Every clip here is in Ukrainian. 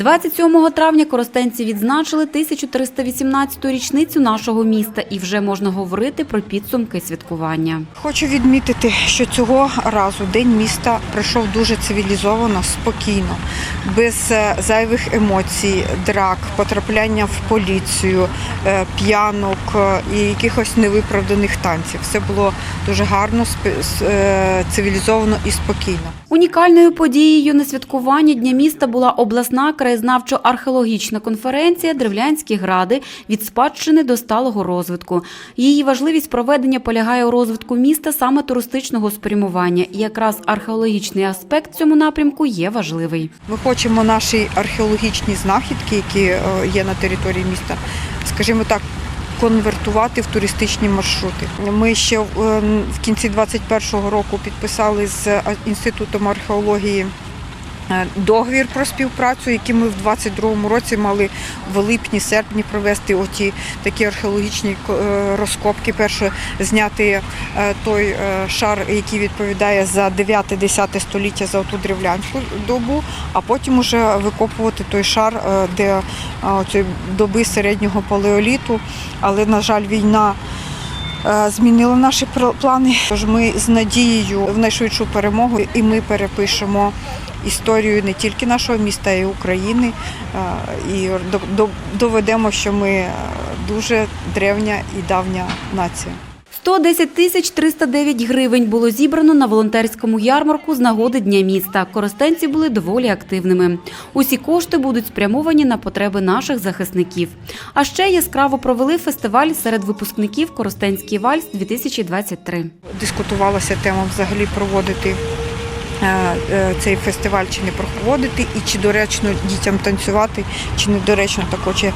27 травня коростенці відзначили 1318-ту річницю нашого міста і вже можна говорити про підсумки святкування. Хочу відмітити, що цього разу День міста пройшов дуже цивілізовано, спокійно, без е, зайвих емоцій, драк, потрапляння в поліцію, е, п'янок е, і якихось невиправданих танців. Все було дуже гарно, цивілізовано і спокійно. Унікальною подією на святкуванні Дня міста була обласна краєзнавчо-археологічна конференція Древлянські гради від спадщини до сталого розвитку. Її важливість проведення полягає у розвитку міста саме туристичного спрямування, і якраз археологічний аспект цьому напрямку є важливий. Ми хочемо наші археологічні знахідки, які е, є на території міста, скажімо так. Конвертувати в туристичні маршрути. Ми ще е, в кінці 2021 року підписали з е, інститутом археології е, договір про співпрацю, який ми в 2022 році мали в липні-серпні провести оті такі археологічні розкопки. Перше зняти той шар, який відповідає за 9-10 століття за ту древлянську добу, а потім уже викопувати той шар, де доби середнього палеоліту. Але, на жаль, війна. е, Змінила наші плани. Тож ми з надією в найшвидшу перемогу і ми перепишемо історію не тільки нашого міста, а й України. е, І до- до- доведемо, що ми е, дуже древня і давня нація. 110 тисяч 309 гривень було зібрано на волонтерському ярмарку з нагоди Дня міста. Коростенці були доволі активними. Усі кошти будуть спрямовані на потреби наших захисників. А ще яскраво провели фестиваль серед випускників Коростенський вальс 2023. Дискутувалася тема взагалі проводити цей фестиваль чи не проводити, і чи доречно дітям танцювати, чи недоречно. Також я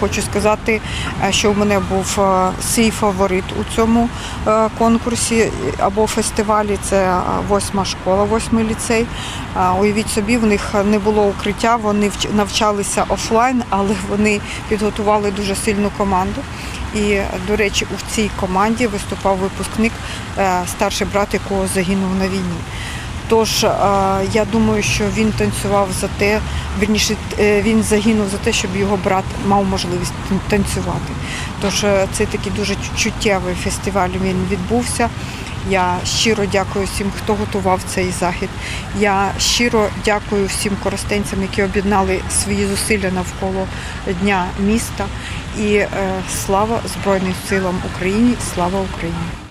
хочу сказати, е, що в мене був е, свій фаворит у цьому е, конкурсі або фестивалі. Це е, восьма школа, восьмий ліцей. Е, Уявіть собі, в них не було укриття, вони вч- навчалися офлайн, але вони підготували дуже сильну команду. І, до речі, у цій команді виступав випускник, е, старший брат якого загинув на війні. Тож е, я думаю, що він танцював за те, вірніше, е, він загинув за те, щоб його брат мав можливість танцювати. Тож е, це такий дуже чуттєвий фестиваль. Він відбувся. Я щиро дякую всім, хто готував цей захід. Я щиро дякую всім коростенцям, які об'єднали свої зусилля навколо Дня міста. І слава Збройним силам України, слава Україні!